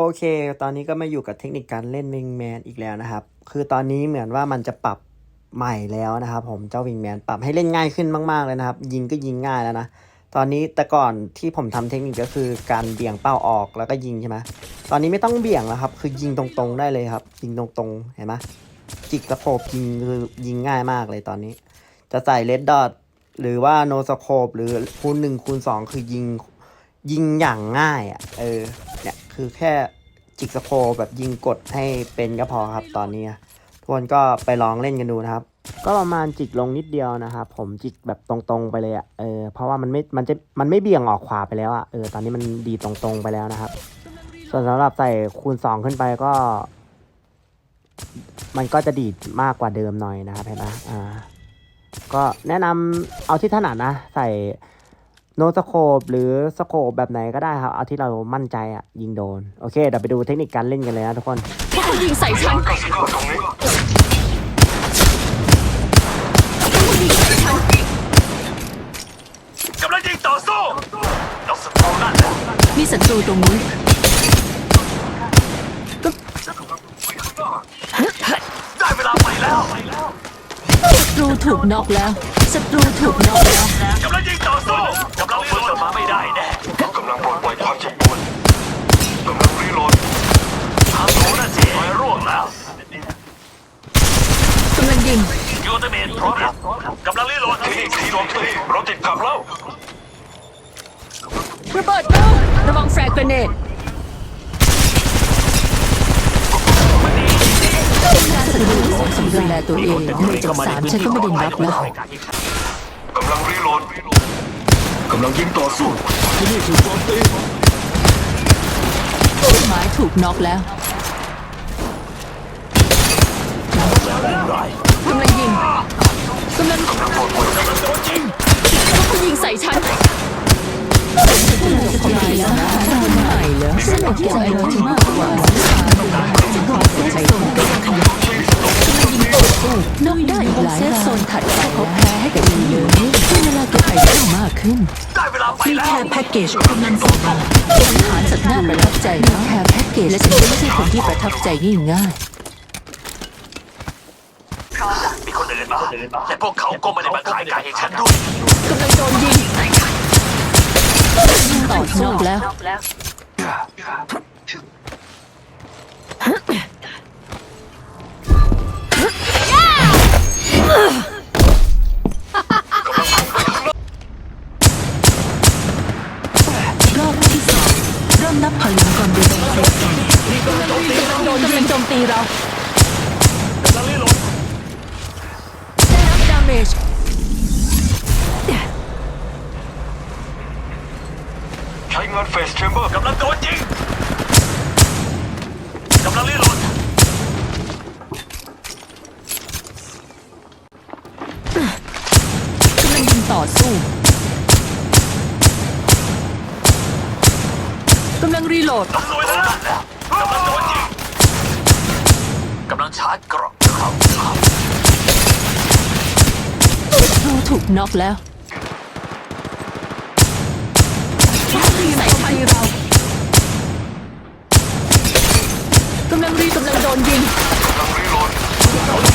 โอเค ตอนนี้ก็มาอยู่กับเทคนิคการเล่นวิงแมนอีกแล้วนะครับ คือตอนนี้เหมือนว่ามันจะปรับใหม่แล้วนะครับ ผมเจ้าวิงแมนปรับให้เล่นง่ายขึ้นมาก ๆ เลยนะครับ ยิงก็ยิงง่ายแล้วนะ ตอนนี้แต่ก่อนที่ผมทำเทคนิคก็คือการเบี่ยงเป้าออกแล้วก็ยิงใช่ไหมตอนนี้ไม่ต้องเบี่ยงแล้วครับ คือยิงตรงๆได้เลยครับ ยิงตรงๆเห็นไหมจิกสะโพกยิงคือยิงง่ายมากเลยตอนนี้ จะใส่เลดดอทหรือว่าโนสโคปหรือคูณหนึ่งคูณสองคือยิงยิงอย่างง่ายอะเออ คือแค่จิกสโคแบบยิงกดให้เป็นก็พอครับตอนนี้ทุกคนก็ไปลองเล่นกันดูนะครับ ก็ประมาณจิกลงนิดเดียวนะครับผมจิกแบบตรงๆไปเลยอะ่ะเออเพราะว่ามันไม่มันจะมันไม่เบี่ยงออกขวาไปแล้วอะ่ะเออตอนนี้มันดีตรงๆไปแล้วนะครับ ส่วนสำหรับใส่คูณสองขึ้นไปก็ มันก็จะดีดมากกว่าเดิมหน่อยนะครับเห็นไหมอ่าก็แนะนำเอาที่ถนัดนะ ใส่ โนสโคปหรือสโคปแบบไหนก็ได้ครับ เอาที่เรามั่นใจอะยิงโดน โอเค เดี๋ยวไปดูเทคนิคการเล่นกันเลยนะทุกคน พวกเขายิงใส่ฉันเก้าสิบก็ตรงนี้พวกเขายิงใส่ฉันกำลังยิงต่อสู้แล้วสตรอนั่นน่ะมีศัตรูตรงนี้ได้เวลาไปแล้วศัตรูถูกน็อกแล้วศัตรูถูกน็อกแล้ว กำลังยิงต่อสู้ กำลังฟื้นกลับมาไม่ได้แน่กำลังปลดปล่อยความเจ็บปวดกำลังรีโหลดทางโถนั่นสิไฟร่วงแล้วกำลังยิงยูเตเมนพร้อมแล้วกำลังรีโหลดที่นี่ทีโจมตีเราติดกับแล้วระเบิดแล้วระวังแฟร์กรเนตการศัตรูสองสำดูแลตัวเองหนึ่งจากสามฉันก็ไม่ได้นับแล้วกำลังรีโหลดกำลังยิงต่อสู้ที่นี่ถูกโจมตีหมายถูกน็อกแล้วกำลังยิงกำลังพวกเขายิงใส่ฉันทำไมแล้วทำไมแล้วสนุกใจเราจะมากกว่าจะขอเซฟโซนก็ยังขยับยิงต่อสู้นอกได้อีกหลายเซฟโซนถัดไปเขาแพ้ให้กับทีมเลยช่วงเวลาเก็บไข่เพิ่มมากขึ้น ได้เวลาไปมีแล้แค่แพ็กเกจกำลังส่งมาสังหารสัตว์น่าประทับใจนะแค่แพ็กเกจและฉันก็ไม่ใช่คนที่ประทับใจง่ายมีคนอื่นมาและพวกเขาก็ไม่ได้มาขายไก่ให้ฉันด้วยกำลังโดนยิงต่อสู้แล้ว นับถอยหลังก่อนดินเซฟโซนกำลังโดนยิงโจมตีเรากำลังรีโหลดได้รับดาเมจใช้งานเฟสแชมเบอร์กำลังโดนยิงกำลังรีโหลดกำลังยิงต่อสู้ กำลังรีโหลดต้องสวยแล้วกำลังโดนยิงกำลังชาร์จเกรอบเขาศัตรูถูกน็อกแล้วยิงใส่ไปเรากำลังรีกำลังโดนยิงกำลังรีโหลด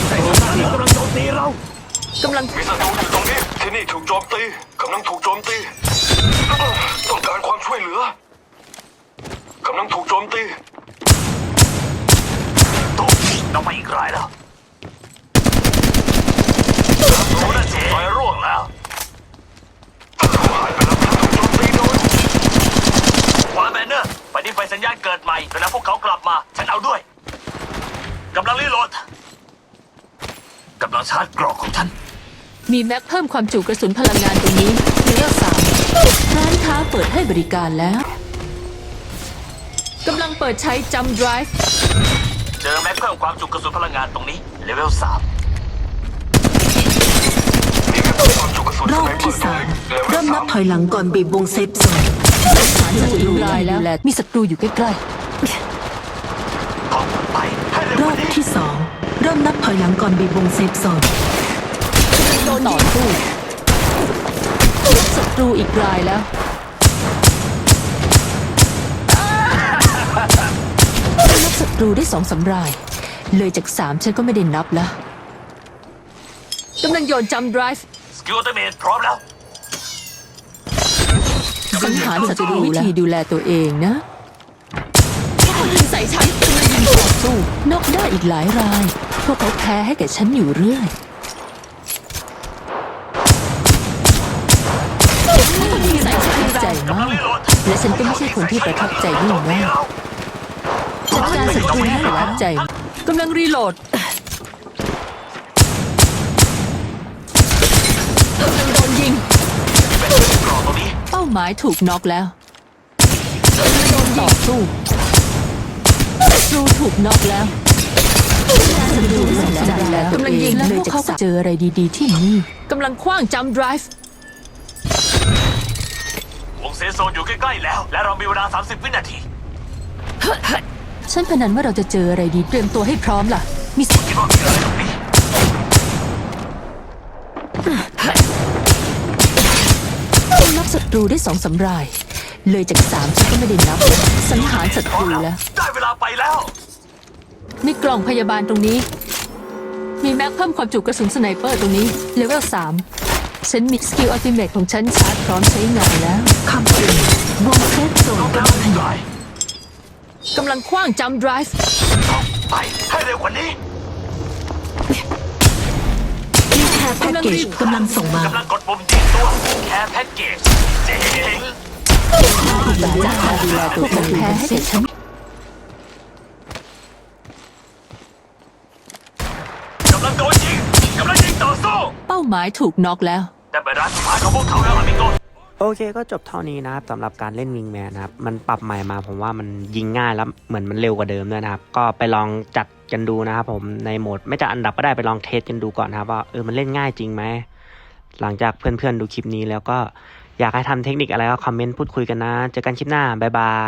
ใส่สถานีกำลังโจมตีเรากำลังมีศัตรูอยู่ตรงนี้ที่นี่ถูกโจมตีกำลังถูกโจมตีต้องการความช่วยเหลือ กำลังถูกโจมตีตุ๊เราไปอีกรายแล้วโอ้นั่นสิไฟร่วงแล้วหายไปแล้วครับถูกโจมตีโดนวาแมนเนอร์ไปนี่ไฟสัญญาณเกิดใหม่เวลาพวกเขากลับมา ฉันเอาด้วยกำลังรีโหลดกำลังชาร์จกรอกของฉัน มีแม็กเพิ่มความจุกระสุนพลังงานตรงนี้เลเวลสามร้านค้าเปิดให้บริการแล้ว กำลังเปิดใช้จัม drive เจอแม็กเพิ่มความจุกระสุนพลังงานตรงนี้เลเวลสามรอบที่สามเริ่มนับถอยหลังก่อนบีบวงเซฟโซนฐานศัตรูลายแล้วมีศัตรูอยู่ใกล้ต้องไปให้เร็วรกอว่าบนี้ที่สองเริ่มนับถอยหลังก่อนบีบวงเซฟโซนๆต่อสู้ศัตรูอีกรายแล้ว ตรูได้สองสำราย เลยจากสามฉันก็ไม่ได้นับแล้วกำลังโยนจัมป์ไดรฟ์สกิลอัลติเมทพร้อมแล้วสังหารศัตรูวิธีดูแลตัวเองนะพวกเขายิงใส่ฉันกำลังยิงต่อสู้นอกได้อีกหลายราย พวกเขาแพ้ให้แก่ฉันอยู่เรื่อยเขายิงใส่ฉันใจมากและฉันก็ไม่ใช่คนที่ประทับใจยิ่งมาก จัดการศัตรูให้ประทับใจกำลังรีโหลดกำลังโดนยิง เป้าหมายถูกน็อกแล้วโดนต่อสู้ศัตรูถูกน็อกแล้วศัตรูสนใจแล้วกำลังยิงแล้วพวกเขาเจออะไรดีๆที่นี่กำลังคว้างจัมป์ไดรฟ์วงเซโซนอยู่ใกล้ๆแล้ว และเรามีเวลา 30 วินาที ฉันพนันว่าเราจะเจออะไรดีเตรียมตัวให้พร้อมล่ะ มีสิทธิ์คิดว่ามีอะไรตรงนี้นับศัตรูได้สองสำราย เลยจากสามฉันก็ไม่ได้นับแล้วสังหารศัตพร้อมรูแล้วแล้ว ได้เวลาไปแล้ว มีกล่องพยาบาลตรงนี้ มีแม็กเพิ่มความจุกระสุนสไนเปอร์ตรงนี้ เลเวลสามฉันมีสกิลอัลติเมทของฉันชาร์จพร้อมใช้งานแล้วคำเตือนวงเซฟโซนกำลังขยาย กำลังคว้างจัมป์ไดรฟ์ไปให้เร็วกว่านี้มีแคร์แพ็กเกจกำลังส่งมากำลังกดปุ่มยิงตัวแค่แพ็กเกจเจ๋งหลังจากการดูแลตัวเองแพ้ให้แก่ฉันกำลังโดนยิงกำลังยิงต่อสู้เป้าหมายถูกน็อกแล้ว แต่เป็นร้านสุดท้ายของพวกเขาแล้วอามิโก โอเคก็จบเท่านี้นะครับสำหรับการเล่นวิงแมนนะครับ มันปรับใหม่มาผมว่ามันยิงง่ายแล้วเหมือนมันเร็วกว่าเดิมด้วยนะครับ ก็ไปลองจัดกันดูนะครับผมในโหมดไม่จัดอันดับก็ได้ไปลองเทสกันดูก่อนนะครับว่าเออมันเล่นง่ายจริงไหมหลังจากเพื่อนๆดูคลิปนี้แล้วก็อยากให้ทำเทคนิคอะไรก็คอมเมนต์พูดคุยกันนะ เจอกันคลิปหน้าบ๊ายบาย